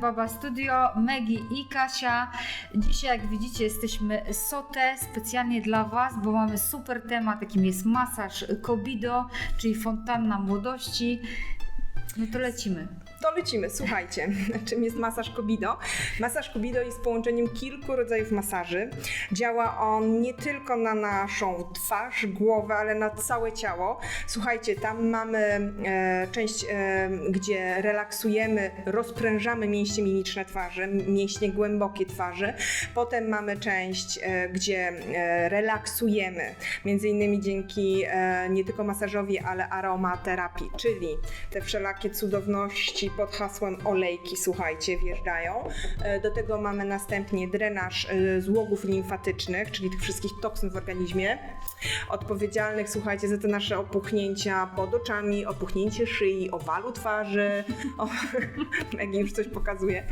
Baba Studio, Megi i Kasia. Dzisiaj, jak widzicie, jesteśmy sote specjalnie dla Was, bo mamy super temat, jakim jest masaż Kobido, czyli fontanna młodości. No to lecimy. To lecimy, słuchajcie, czym jest masaż Kobido? Masaż Kobido jest połączeniem kilku rodzajów masaży. Działa on nie tylko na naszą twarz, głowę, ale na całe ciało. Słuchajcie, tam mamy e, część, e, gdzie relaksujemy, rozprężamy mięśnie mimiczne twarzy, mięśnie głębokie twarzy. Potem mamy część, e, gdzie e, relaksujemy, między innymi dzięki e, nie tylko masażowi, ale aromaterapii, czyli te wszelakie cudowności pod hasłem olejki, słuchajcie, wjeżdżają. E, Do tego mamy następnie drenaż e, złogów limfatycznych, czyli tych wszystkich toksyn w organizmie, odpowiedzialnych, słuchajcie, za te nasze opuchnięcia pod oczami, opuchnięcie szyi, owalu twarzy. O, Megi już coś pokazuje.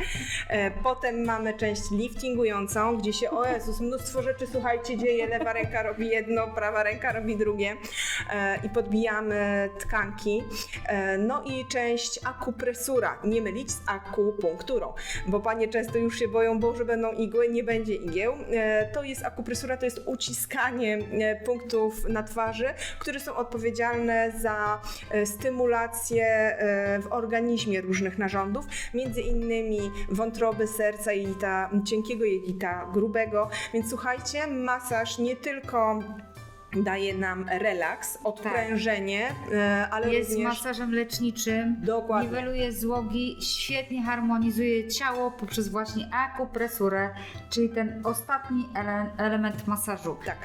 E, Potem mamy część liftingującą, gdzie się, o Jezus, mnóstwo rzeczy, słuchajcie, dzieje. Lewa ręka robi jedno, prawa ręka robi drugie i podbijamy tkanki. No i część akupresura, nie mylić z akupunkturą, bo panie często już się boją, bo że będą igły, nie będzie igieł. E, To jest akupresura, to jest uciskanie e, punktów na twarzy, które są odpowiedzialne za e, stymulację w organizmie różnych narządów, między innymi wątroby, serca, jelita cienkiego, jelita grubego. Więc słuchajcie, masaż nie tylko daje nam relaks, odprężenie, e, ale Jest również... masażem leczniczym, Dokładnie. niweluje złogi, świetnie harmonizuje ciało poprzez właśnie akupresurę, czyli ten ostatni ele element masażu. Tak.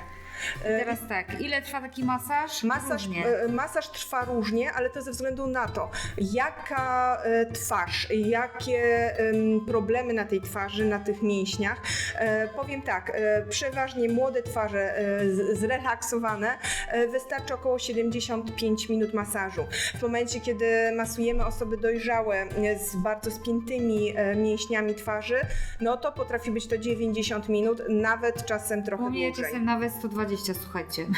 I teraz tak, ile trwa taki masaż? Masaż, Różnie. e, masaż trwa różnie, ale to ze względu na to, jaka e, twarz, jakie em, problemy na tej twarzy, na tych mięśniach. E, Powiem tak, e, przeważnie młode twarze e, zrelaksowane e, wystarczy około 75 minut masażu. W momencie, kiedy masujemy osoby dojrzałe e, z bardzo spiętymi e, mięśniami twarzy, no to potrafi być to 90 minut, nawet czasem trochę U mnie dłużej. czasem nawet 120, słuchajcie.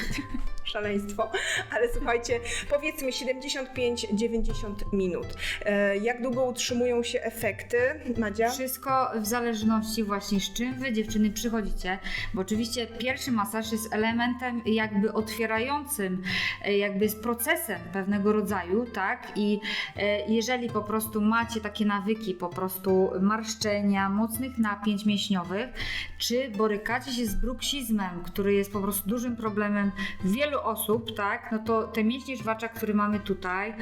szaleństwo, ale słuchajcie, powiedzmy 75-90 minut. E, Jak długo utrzymują się efekty, Madzia? Wszystko w zależności właśnie z czym wy dziewczyny przychodzicie, bo oczywiście pierwszy masaż jest elementem jakby otwierającym, e, jakby z procesem pewnego rodzaju, tak? I e, jeżeli po prostu macie takie nawyki po prostu marszczenia, mocnych napięć mięśniowych, czy borykacie się z bruksizmem, który jest po prostu dużym problemem wielu osób, tak? No to te mięśnie żwacza, które mamy tutaj,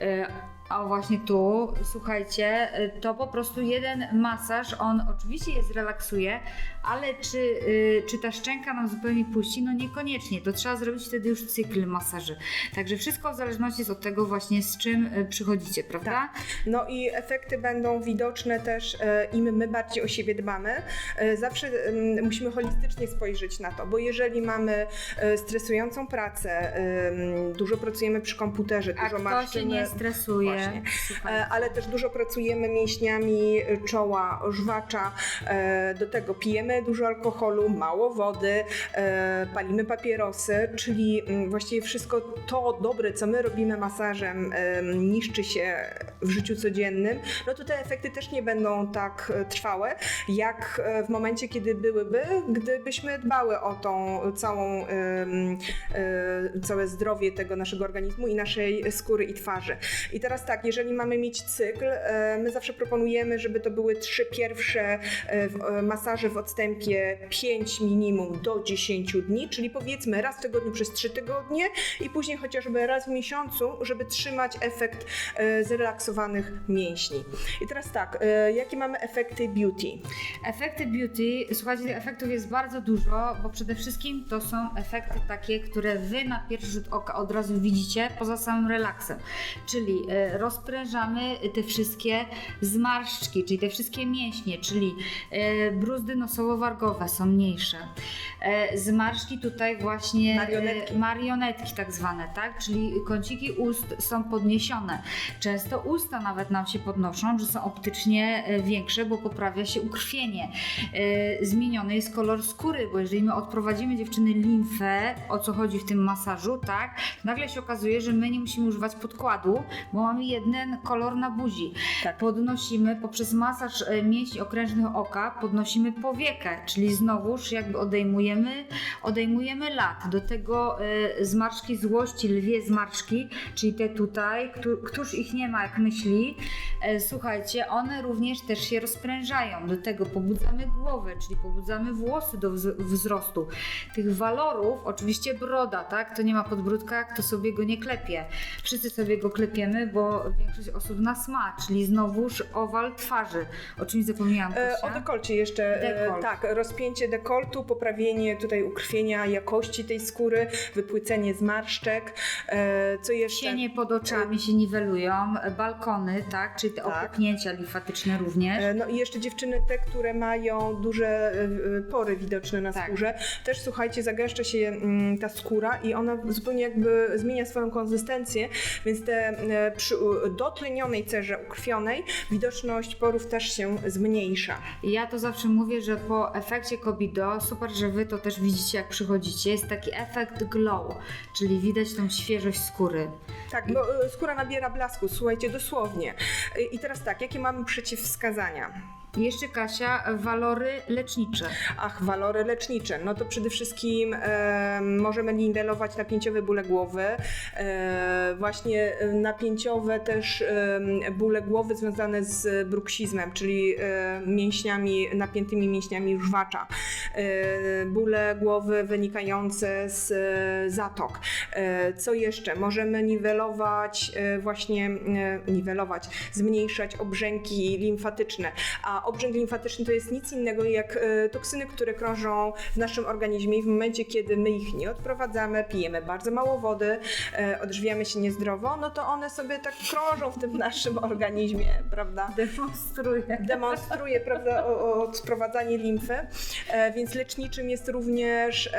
e, a właśnie tu, słuchajcie, y, to po prostu jeden masaż, on oczywiście je zrelaksuje, ale czy, y, czy ta szczęka nam zupełnie puści? No niekoniecznie, to trzeba zrobić wtedy już cykl masaży. Także wszystko w zależności jest od tego właśnie z czym y, przychodzicie, prawda? No i efekty będą widoczne też e, im my bardziej o siebie dbamy. Zawsze musimy holistycznie spojrzeć na to, bo jeżeli mamy stresującą pracę, dużo pracujemy przy komputerze, A dużo kto się nie stresuje? Właśnie. E, ale też dużo pracujemy mięśniami czoła, żwacza. E, Do tego pijemy dużo alkoholu, mało wody, e, palimy papierosy, czyli mm, właściwie wszystko to dobre, co my robimy masażem, em, niszczy się w życiu codziennym, no to te efekty też nie będą tak e, trwałe, jak e, w momencie, kiedy byłyby, gdybyśmy dbały o tą całą, całe zdrowie tego naszego organizmu i naszej skóry i twarzy. I teraz tak, jeżeli mamy mieć cykl, my zawsze proponujemy, żeby to były trzy pierwsze masaże w odstępie 5 minimum do 10 dni, czyli powiedzmy raz w tygodniu przez 3 tygodnie i później chociażby raz w miesiącu, żeby trzymać efekt e, zrelaksowanych mięśni. I teraz tak, e, jakie mamy efekty beauty? Efekty beauty, słuchajcie, efektów jest bardzo dużo, bo przede wszystkim to są efekty takie, które wy na pierwszy rzut oka od razu widzicie poza samym relaksem. Czyli e, rozprężamy te wszystkie zmarszczki, czyli te wszystkie mięśnie, czyli bruzdy nosowo-wargowe są mniejsze. E, zmarszczki tutaj właśnie Marionetki. E, marionetki tak zwane, tak? Czyli kąciki ust są podniesione. Często usta nawet nam się podnoszą, że są optycznie e, większe, bo poprawia się ukrwienie. Zmieniony jest kolor skóry, bo jeżeli my odprowadzimy dziewczyny limfę, o co chodzi w tym masażu, tak? Nagle się okazuje, że my nie musimy używać podkładu, bo mamy jeden kolor na buzi. Tak. Podnosimy poprzez masaż mięśni okrężnych oka, podnosimy powiekę, czyli znowuż jakby odejmujemy, odejmujemy lat. Do tego e, zmarszczki złości, lwie zmarszczki, czyli te tutaj, któ- któż ich nie ma jak myśli, e, słuchajcie, one również też się rozprężają. Do tego pobudzamy głowę, czyli pobudzamy włosy do wz- wzrostu. Tych walorów, oczywiście broda, tak? To nie ma podbródka, kto sobie go nie klepie. Wszyscy sobie go klepiemy, bo większość osób nas ma, czyli znowuż owal twarzy. O czymś zapomniałam, E, o dekolcie jeszcze. e, Dekolt. Tak, rozpięcie dekoltu, poprawienie tutaj ukrwienia jakości tej skóry, wypłycenie zmarszczek. E, co jeszcze? Cienie pod oczami się niwelują, balkony, tak? Czyli te Tak. opuknięcia limfatyczne również. E, No i jeszcze dziewczyny, te, które mają duże e, e, pory widoczne na Tak. skórze, też słuchajcie, zagęszcza się mm, ta skóra i ona zupełnie jakby zmienia swoją konsystencję, więc te e, przy dotlenionej cerze ukrwionej widoczność porów też się zmniejsza. Ja to zawsze mówię, że po efekcie Kobido, super, że wy to też widzicie jak przychodzicie, jest taki efekt glow, czyli widać tą świeżość skóry. Tak, bo e, skóra nabiera blasku, słuchajcie, dosłownie. I teraz tak, jakie mamy przeciwwskazania? Jeszcze Kasia, walory lecznicze. Ach, walory lecznicze. No to przede wszystkim e, możemy niwelować napięciowe bóle głowy, e, właśnie e, napięciowe też e, bóle głowy związane z bruksizmem, czyli e, mięśniami, napiętymi mięśniami żwacza, e, bóle głowy wynikające z e, zatok. E, co jeszcze? Możemy niwelować e, właśnie, e, niwelować, zmniejszać obrzęki limfatyczne, a obrzęk limfatyczny to jest nic innego jak e, toksyny, które krążą w naszym organizmie i w momencie, kiedy my ich nie odprowadzamy, pijemy bardzo mało wody, e, odżywiamy się niezdrowo, no to one sobie tak krążą w tym naszym organizmie, prawda? Demonstruję. demonstruje prawda, odprowadzanie limfy, e, więc leczniczym jest również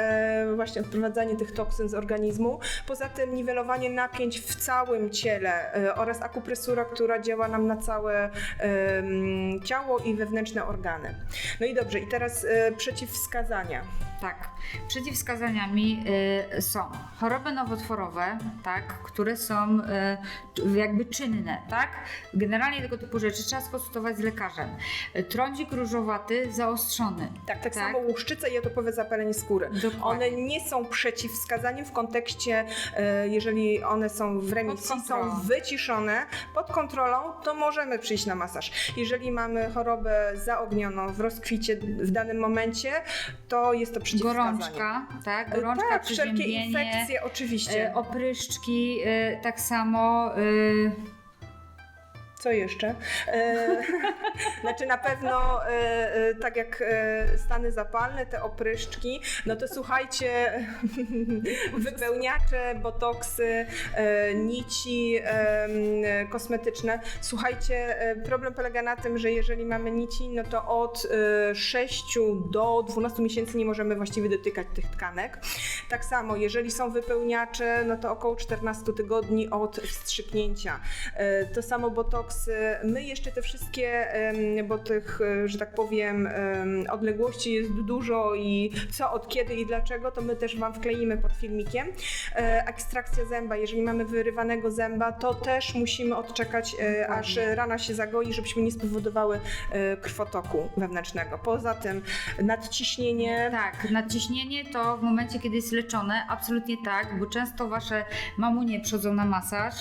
właśnie odprowadzanie tych toksyn z organizmu. Poza tym niwelowanie napięć w całym ciele oraz akupresura, która działa nam na całe ciało i wewnętrzne organy. No i dobrze, i teraz e, przeciwwskazania. Tak. Przeciwwskazaniami y, są choroby nowotworowe, tak, które są y, jakby czynne, tak? Generalnie tego typu rzeczy trzeba skonsultować z lekarzem. Y, Trądzik różowaty zaostrzony. Tak, tak, Tak. samo łuszczyca i atopowe zapalenie skóry. Dokładnie. One nie są przeciwwskazaniem w kontekście, e, jeżeli one są w remisji, są wyciszone, pod kontrolą, to możemy przyjść na masaż. Jeżeli mamy chorobę zaognioną w rozkwicie w danym momencie, to jest to przeciwwskazanie. Gorączka, tak? E, Gorączka, tak, wszelkie infekcje oczywiście. e, opryszczki, e, tak samo. Co jeszcze? E, znaczy na pewno e, e, tak jak e, stany zapalne, te opryszczki, no to słuchajcie, wypełniacze, botoksy, e, nici kosmetyczne. Słuchajcie, e, problem polega na tym, że jeżeli mamy nici, no to od e, 6 do 12 miesięcy nie możemy właściwie dotykać tych tkanek. Tak samo, jeżeli są wypełniacze, no to około 14 tygodni od wstrzyknięcia. To samo botoksy. My jeszcze te wszystkie, bo tych, e, że tak powiem, em, odległości jest dużo i co, od kiedy i dlaczego, to my też Wam wkleimy pod filmikiem. E, Ekstrakcja zęba, jeżeli mamy wyrywanego zęba, to też musimy odczekać, e, aż rana się zagoi, żebyśmy nie spowodowały e, krwotoku wewnętrznego. Poza tym nadciśnienie. Tak, nadciśnienie to w momencie, kiedy jest leczone, absolutnie tak, bo często wasze mamunie przychodzą na masaż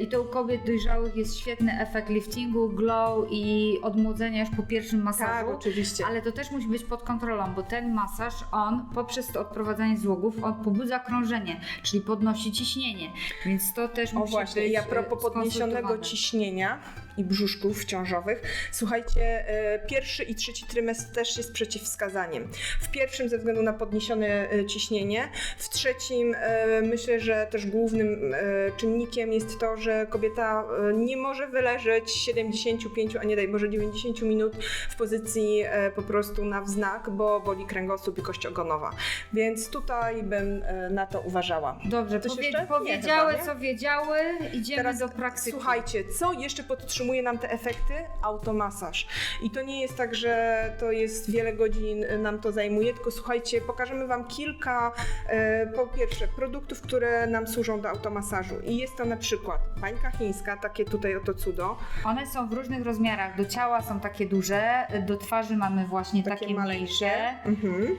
i to u kobiet dojrzałych jest świetny efekt liftingu, glow i odmłodzenia już po pierwszym Tak, masażu. oczywiście. Ale to też musi być pod kontrolą, bo ten masaż, on poprzez to odprowadzanie złogów, on pobudza krążenie, czyli podnosi ciśnienie, więc to też O musi właśnie, być i a e, propos podniesionego ciśnienia i brzuszków ciążowych, słuchajcie, e, pierwszy i trzeci trymestr też jest przeciwwskazaniem. W pierwszym ze względu na podniesione e, ciśnienie, w trzecim e, myślę, że też głównym czynnikiem jest to, że kobieta nie może wyleżeć 75, a nie daj Boże 90 minut w pozycji po prostu na wznak, bo boli kręgosłup i kość ogonowa. Więc tutaj bym na to uważała. Dobrze, Coś powie, jeszcze? Nie, powiedziały chyba, nie? co wiedziały, idziemy Teraz do praktyki. Słuchajcie, co jeszcze podtrzymuje utrzymuje nam te efekty? Automasaż. I to nie jest tak, że to jest wiele godzin y, nam to zajmuje, tylko słuchajcie, pokażemy Wam kilka, e, po pierwsze, produktów, które nam służą do automasażu. I jest to na przykład bańka chińska, takie tutaj oto cudo, One są w różnych rozmiarach. Do ciała są takie duże, do twarzy mamy właśnie takie, takie maleńkie. mniejsze. Mhm.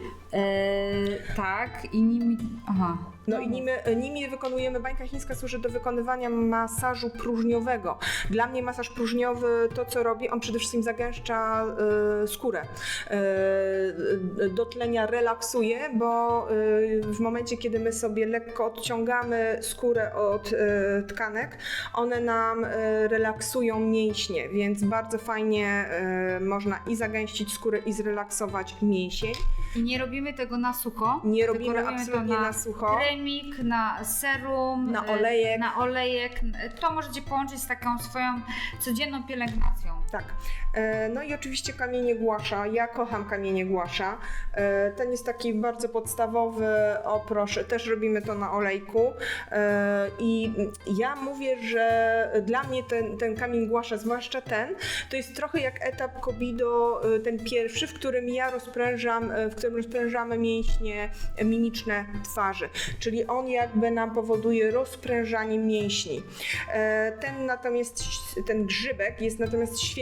Tak, i nimi. Aha. No i nimi, nimi wykonujemy, bańka chińska służy do wykonywania masażu próżniowego. Dla mnie masaż próżniowy, to co robi, on przede wszystkim zagęszcza y, skórę. Y, do tlenia relaksuje, bo y, w momencie, kiedy my sobie lekko odciągamy skórę od y, tkanek, one nam y, relaksują mięśnie, więc bardzo fajnie y, można i zagęścić skórę i zrelaksować mięsień. I nie robimy tego na sucho. Nie tylko robimy absolutnie na sucho. Kremik, na serum, Na e, olejek. Na olejek. To możecie połączyć z taką swoją codzienną pielęgnacją. Tak. E, No i oczywiście kamienie głasza. Ja kocham kamienie głasza. E, Ten jest taki bardzo podstawowy. O proszę, też robimy to na olejku. E, I ja mówię, że dla mnie ten, ten kamień głasza, zwłaszcza ten, to jest trochę jak etap Kobido, ten pierwszy, w którym ja rozprężam, w którym rozprężamy mięśnie mimiczne twarzy. Czyli on jakby nam powoduje rozprężanie mięśni. Ten natomiast, ten grzybek jest natomiast świetny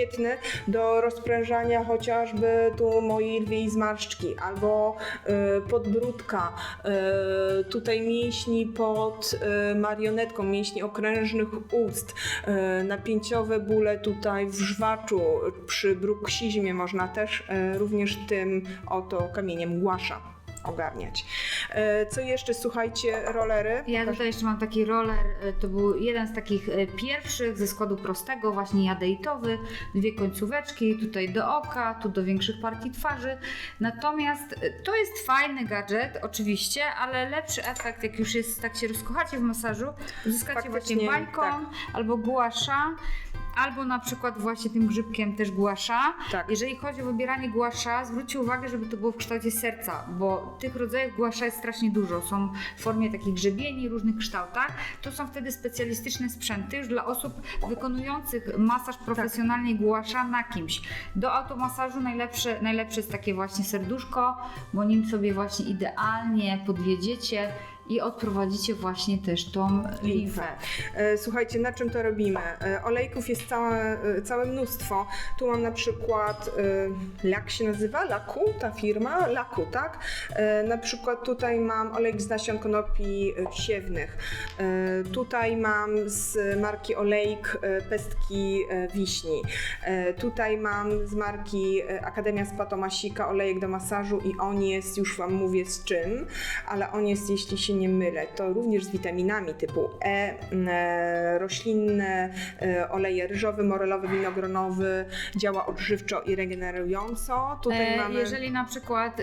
do rozprężania chociażby tu mojej lwiej zmarszczki albo e, podbródka, e, tutaj mięśni pod e, marionetką, mięśni okrężnych ust, napięciowe bóle tutaj w żwaczu, przy bruksizmie można też również tym oto kamieniem głasza ogarniać. E, Co jeszcze, słuchajcie, rolery. Ja tutaj jeszcze mam taki roller, e, to był jeden z takich e, pierwszych ze składu prostego, właśnie jadeitowy, dwie końcóweczki, tutaj do oka, tu do większych partii twarzy. Natomiast to jest fajny gadżet, oczywiście, ale lepszy efekt, jak już jest, tak się rozkochacie w masażu, uzyskacie Faktycznie, właśnie bańką tak. albo guasza. Albo na przykład właśnie tym grzybkiem też głasza. Tak. Jeżeli chodzi o wybieranie głasza, zwróćcie uwagę, żeby to było w kształcie serca, bo tych rodzajów głasza jest strasznie dużo. Są w formie takich grzebieni, różnych kształtach. To są wtedy specjalistyczne sprzęty już dla osób wykonujących masaż profesjonalnie głasza na kimś. Do automasażu najlepsze, najlepsze jest takie właśnie serduszko, bo nim sobie właśnie idealnie podwiedziecie i odprowadzicie właśnie też tą limfę. E, Słuchajcie, na czym to robimy? E, Olejków jest całe, e, całe mnóstwo. Tu mam na przykład, jak się nazywa? Laku, ta firma? Laku, tak? Na przykład tutaj mam olejek z nasion konopi siewnych. Tutaj mam z marki Olejk pestki wiśni. Tutaj mam z marki Akademia Spatomasika olejek do masażu i on jest, już Wam mówię z czym, ale on jest, jeśli się nie mylę, to również z witaminami typu E, e, roślinne, e, oleje ryżowy, morelowy, winogronowy, działa odżywczo i regenerująco. Tutaj E, mamy Jeżeli na przykład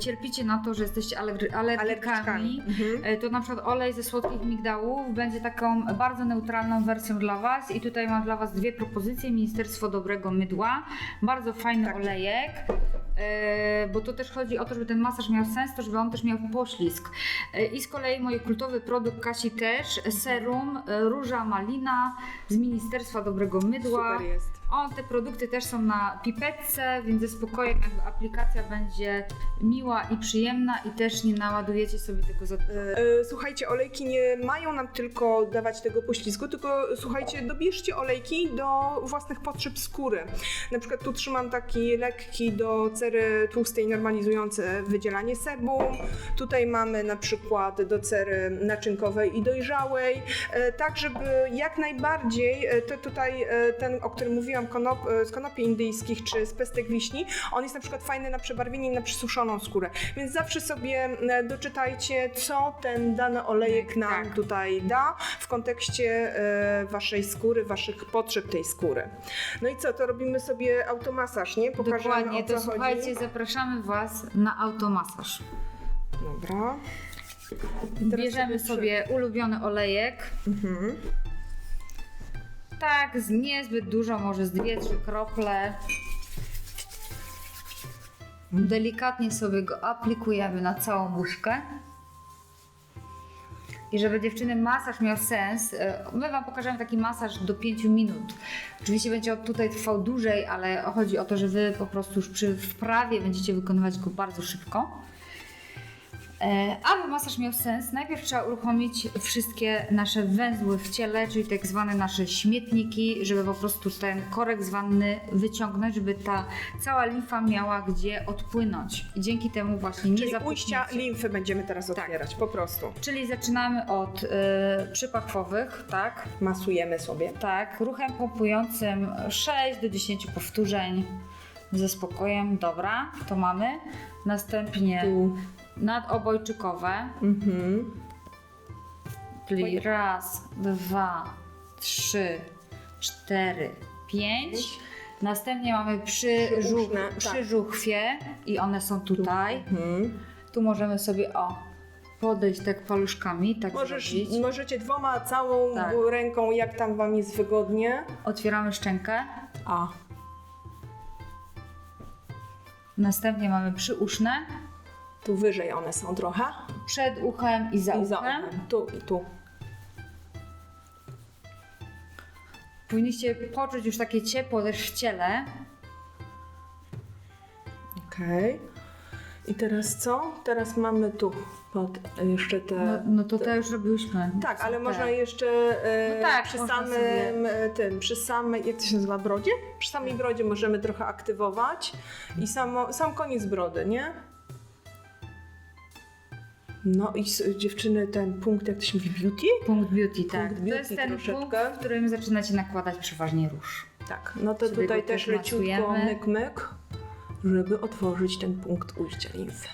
cierpicie na to, że jesteście alergy- alergikami, Mhm. to na przykład olej ze słodkich migdałów będzie taką bardzo neutralną wersją dla Was i tutaj mam dla Was dwie propozycje. Ministerstwo Dobrego Mydła, bardzo fajny Tak. olejek. E, Bo to też chodzi o to, żeby ten masaż miał sens, to żeby on też miał poślizg. E, I z kolei mój kultowy produkt Kasi też, serum e, Róża Malina z Ministerstwa Dobrego Mydła. Super jest. O, te produkty też są na pipetce, więc ze spokojem jakby aplikacja będzie miła i przyjemna i też nie naładujecie sobie tego za dużo. E, Słuchajcie, olejki nie mają nam tylko dawać tego poślizgu, tylko słuchajcie, dobierzcie olejki do własnych potrzeb skóry. Na przykład tu trzymam taki lekki do cery tłustej normalizujący wydzielanie sebum. Tutaj mamy na przykład do cery naczynkowej i dojrzałej, e, tak żeby jak najbardziej e, to tutaj e, ten, o którym mówiłam, konop, e, z konopi indyjskich czy z pestek wiśni, on jest na przykład fajny na przebarwienie i na przysuszoną skórę. Więc zawsze sobie e, doczytajcie, co ten dany olejek nam Tak. tutaj da w kontekście e, waszej skóry, waszych potrzeb tej skóry. No i co, to robimy sobie automasaż, nie? Pokażemy Dokładnie, o co to słuchajcie, chodzi. zapraszamy Was na automasaż. Dobra. Bierzemy przy- sobie ulubiony olejek. Mhm. Tak, z niezbyt dużo, może z dwie, trzy krople. Delikatnie sobie go aplikujemy na całą buźkę. I żeby dziewczyny masaż miał sens, e, my Wam pokażemy taki masaż do 5 minut. Oczywiście będzie on tutaj trwał dłużej, ale chodzi o to, że Wy po prostu już przy wprawie będziecie wykonywać go bardzo szybko. E, Aby masaż miał sens, najpierw trzeba uruchomić wszystkie nasze węzły w ciele, czyli tak zwane nasze śmietniki, żeby po prostu ten korek z wanny wyciągnąć, żeby ta cała limfa miała gdzie odpłynąć. I dzięki temu właśnie nie Czyli ujścia limfy będziemy teraz Tak. otwierać, po prostu. Czyli zaczynamy od przypachwowych, tak? Masujemy sobie. Tak, ruchem pompującym 6 do 10 powtórzeń ze spokojem. Dobra, to mamy. Następnie Tu. Nadobojczykowe, Mhm. czyli raz, dwa, trzy, cztery, pięć. Następnie mamy przy, żuch, tak. żuchwie i one są tutaj. Mhm. Tu możemy sobie o podejść tak paluszkami, tak Możesz, zrobić. możecie dwoma, całą Tak. ręką, jak tam wam jest wygodnie. Otwieramy szczękę. A. Następnie mamy przyuszne, Tu wyżej one są trochę. przed uchem i za I za uchem. uchem. Tu i tu. Powinniście poczuć już takie ciepło też w ciele. Okej. I teraz co? Teraz mamy tu pod jeszcze te... No, no to to już robiłyśmy. Tak, ale Te. można jeszcze e, No tak, przy można samym sobie- e, tym, przy samej, jak to się nazywa, brodzie? Przy samej brodzie możemy trochę aktywować i samo, sam koniec brody, nie? No i dziewczyny, ten punkt, jak to się mówi, beauty? Punkt beauty, tak. Punkt to beauty jest ten troszeczkę. punkt, w którym zaczynacie nakładać przeważnie róż. Tak, no to Sobie tutaj też leciutko myk, myk, żeby otworzyć ten punkt ujścia limfy.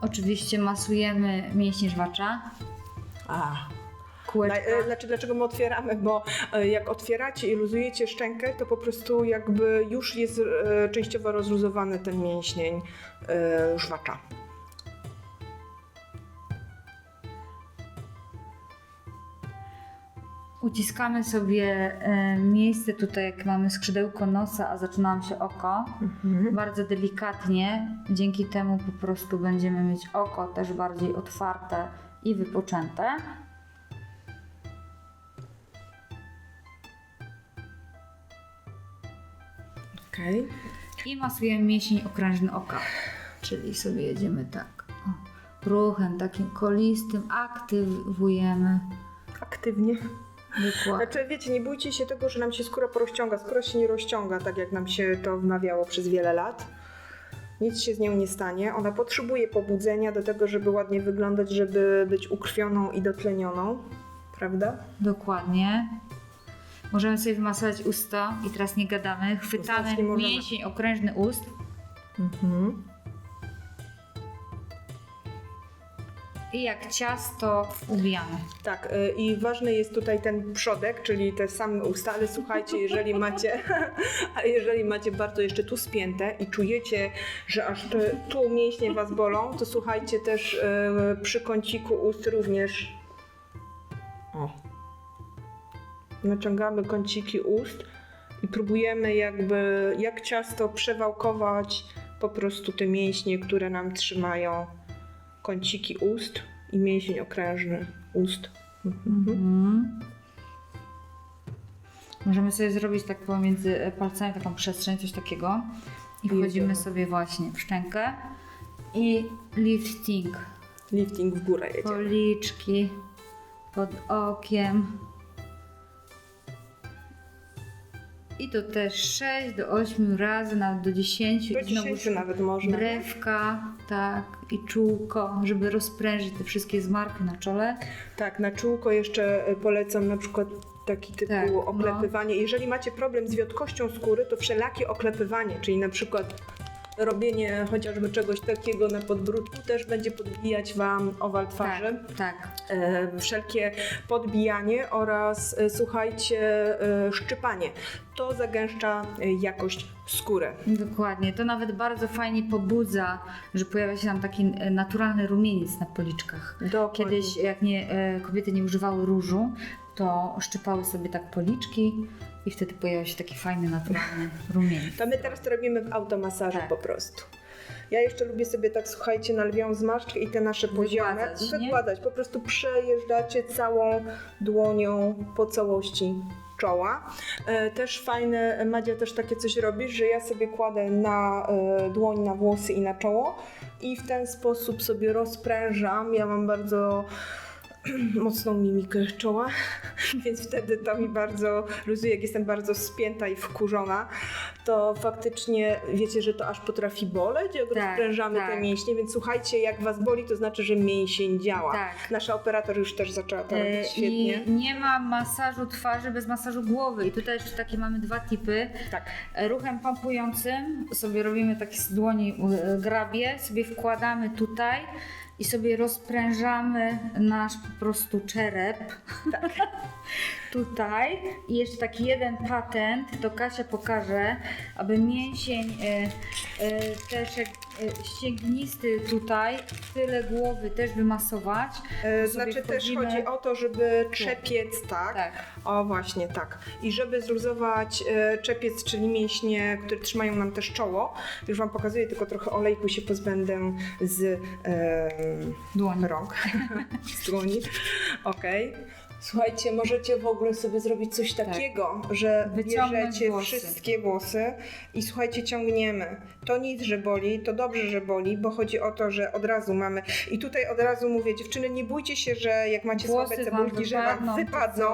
Oczywiście masujemy mięśnie żwacza, A, kółeczka. e, znaczy, dlaczego my otwieramy? Bo e, jak otwieracie i luzujecie szczękę, to po prostu jakby już jest e, częściowo rozluzowany ten mięsień e, żwacza. Uciskamy sobie e, miejsce tutaj, jak mamy skrzydełko nosa, a zaczyna nam się oko. Bardzo delikatnie. Dzięki temu po prostu będziemy mieć oko też bardziej otwarte i wypoczęte. Okej. I masujemy mięsień okrężny oka. Czyli sobie jedziemy tak. O, ruchem takim kolistym aktywujemy. Aktywnie. Dokładnie. Znaczy, wiecie, nie bójcie się tego, że nam się skóra porozciąga. Skóra się nie rozciąga, tak jak nam się to wmawiało przez wiele lat. Nic się z nią nie stanie. Ona potrzebuje pobudzenia do tego, żeby ładnie wyglądać, żeby być ukrwioną i dotlenioną. Prawda? Dokładnie. Możemy sobie wymasować usta i teraz nie gadamy. Chwytamy mięsień okrężny ust. Mhm. I jak ciasto ubijamy. Tak, y, i ważny jest tutaj ten przodek, czyli te same usta, ale słuchajcie, jeżeli macie, ale jeżeli macie bardzo jeszcze tu spięte i czujecie, że aż te, tu mięśnie was bolą, to słuchajcie też y, przy kąciku ust również. O. Naciągamy kąciki ust i próbujemy jakby jak ciasto przewałkować po prostu te mięśnie, które nam trzymają kąciki ust i mięsień okrężny ust. Mhm. Możemy sobie zrobić tak pomiędzy palcami taką przestrzeń, coś takiego. I wchodzimy Jedziemy. sobie właśnie w szczękę. I lifting. Lifting w górę jedzie. Policzki pod okiem. I to też 6 do 8 razy, nawet do 10. Do I znowu 10 nawet można. brewka, tak, i czółko, żeby rozprężyć te wszystkie zmarki na czole. Tak, na czółko jeszcze e, polecam na przykład taki typu Tak, no. oklepywanie. Jeżeli macie problem z wiotkością skóry, to wszelakie oklepywanie, czyli na przykład robienie chociażby czegoś takiego na podbródku też będzie podbijać Wam owal twarzy. Tak, tak. E, wszelkie podbijanie oraz e, słuchajcie, e, szczypanie. To zagęszcza e, jakość skóry. Dokładnie. To nawet bardzo fajnie pobudza, że pojawia się nam taki e, naturalny rumieniec na policzkach. Dokładnie. Kiedyś, jak nie, e, kobiety nie używały różu, to szczypały sobie tak policzki i wtedy pojawiał się taki fajny, naturalny rumieniec. To my teraz to robimy w automasażu Tak. po prostu. Ja jeszcze lubię sobie tak, słuchajcie, na lwią zmarszczkę i te nasze poziome Wygładać, nie? wygładać. Po prostu przejeżdżacie całą dłonią po całości czoła. E, też fajne, Madzia też takie coś robi, że ja sobie kładę na e, dłoń, na włosy i na czoło i w ten sposób sobie rozprężam. Ja mam bardzo mocną mimikę czoła, więc wtedy to mi bardzo luzuje, jak jestem bardzo spięta i wkurzona, to faktycznie wiecie, że to aż potrafi boleć, jak Tak, rozprężamy tak. te mięśnie, więc słuchajcie, jak was boli, to znaczy, że mięsień działa. Tak. Nasza operator już też zaczęła to E, robić świetnie. I nie ma masażu twarzy bez masażu głowy. I tutaj jeszcze takie mamy dwa typy. Tak. E, Ruchem pompującym sobie robimy takie z dłoni e, grabie, sobie wkładamy tutaj i sobie rozprężamy nasz po prostu czerep. Tak. tutaj. I jeszcze taki jeden patent, to Kasia pokaże, aby mięsień e, e, też jak, e, ścięgnisty tutaj, tyle głowy też wymasować. Sobie Znaczy też wchodzimy- chodzi o to, żeby czepiec, tak? Tak. O właśnie, tak. I żeby zluzować e, czepiec, czyli mięśnie, które trzymają nam też czoło, już Wam pokazuję, tylko trochę olejku się pozbędę z e, Dłoń. rąk, z dłoni. Okej. Słuchajcie, możecie w ogóle sobie zrobić coś takiego, że Tak. Wyciągnąć bierzecie włosy. wszystkie włosy i słuchajcie, ciągniemy. To nic, że boli, to dobrze, że boli, bo chodzi o to, że od razu mamy. I tutaj od razu mówię, dziewczyny, nie bójcie się, że jak macie Włosy słabe wam cebulki, że wam wypadną.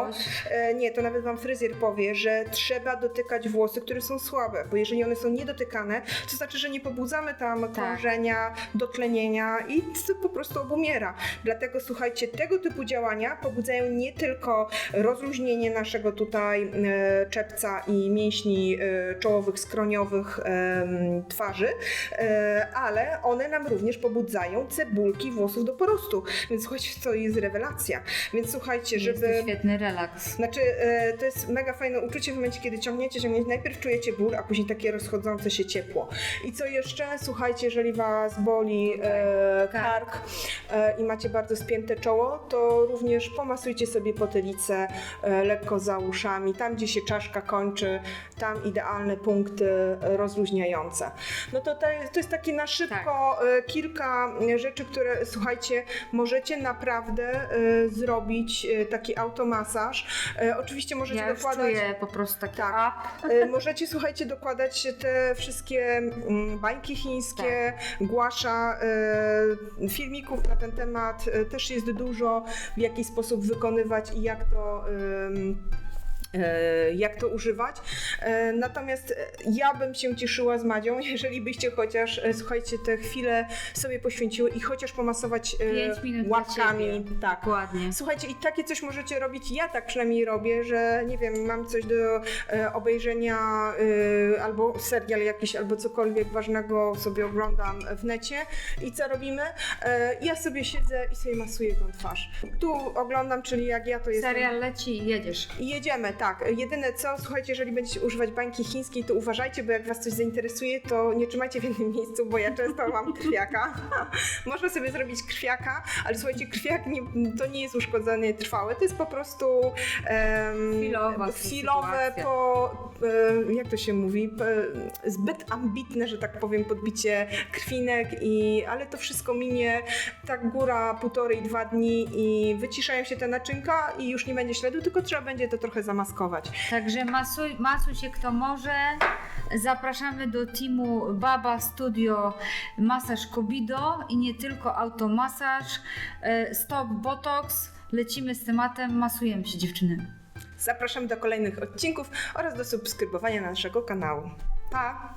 E, nie, to nawet wam fryzjer powie, że trzeba dotykać włosy, które są słabe, bo jeżeli one są niedotykane, to znaczy, że nie pobudzamy tam Tak. krążenia, dotlenienia i po prostu obumiera. Dlatego słuchajcie, tego typu działania pobudzają nie tylko rozluźnienie naszego tutaj e, czepca i mięśni e, czołowych, skroniowych em, twarzy, e, ale one nam również pobudzają cebulki włosów do porostu. Więc słuchajcie, to jest rewelacja. Więc słuchajcie, Jest żeby... to świetny relaks. Znaczy, e, to jest mega fajne uczucie w momencie, kiedy ciągniecie, ciągniecie. Najpierw czujecie ból, a później takie rozchodzące się ciepło. I co jeszcze? Słuchajcie, jeżeli Was boli e, kark e, i macie bardzo spięte czoło, to również pomasujcie sobie potylicę e, lekko za uszami. Tam, gdzie się czaszka kończy, tam idealne punkty e, rozluźniające. No to, to, jest, to jest takie na szybko e, kilka rzeczy, które słuchajcie, możecie naprawdę zrobić taki automasaż. Oczywiście możecie Ja dokładać. czuję po prostu taki Tak. Możecie, słuchajcie, dokładać te wszystkie mm, bańki chińskie, głasza, e, filmików na ten temat też jest dużo, w jaki sposób wykonywać i jak to. E, Jak to używać. E, Natomiast e, ja bym się cieszyła z Madzią, jeżeli byście chociaż, słuchajcie, te chwile sobie poświęciły i chociaż pomasować łapkami. Tak, Dokładnie. Słuchajcie, i takie coś możecie robić. Ja tak przynajmniej robię, że nie wiem, mam coś do obejrzenia, albo serial jakiś, albo cokolwiek ważnego sobie oglądam w necie. I co robimy? Ja sobie siedzę i sobie masuję tą twarz. Tu oglądam, czyli jak ja to jest. Serial leci i jedziesz. I jedziemy, tak. Jedyne co, słuchajcie, jeżeli będziecie używać bańki chińskiej, to uważajcie, bo jak was coś zainteresuje, to nie trzymajcie w jednym miejscu, bo ja często mam krwiaka. Można sobie zrobić krwiaka, ale słuchajcie, krwiak nie, to nie jest uszkodzenie trwałe, to jest po prostu em, Chwilowa chwilowe, po, em, jak to się mówi, zbyt ambitne, że tak powiem, podbicie krwinek, i, ale to wszystko minie tak góra półtorej, dwa dni i wyciszają się te naczynka i już nie będzie śladu, tylko trzeba będzie to trochę maskować. Także masuj, masuj się kto może. Zapraszamy do teamu Baba Studio Masaż Kobido i nie tylko automasaż, e, stop botox. Lecimy z tematem, masujemy się dziewczyny. Zapraszam do kolejnych odcinków oraz do subskrybowania naszego kanału. Pa!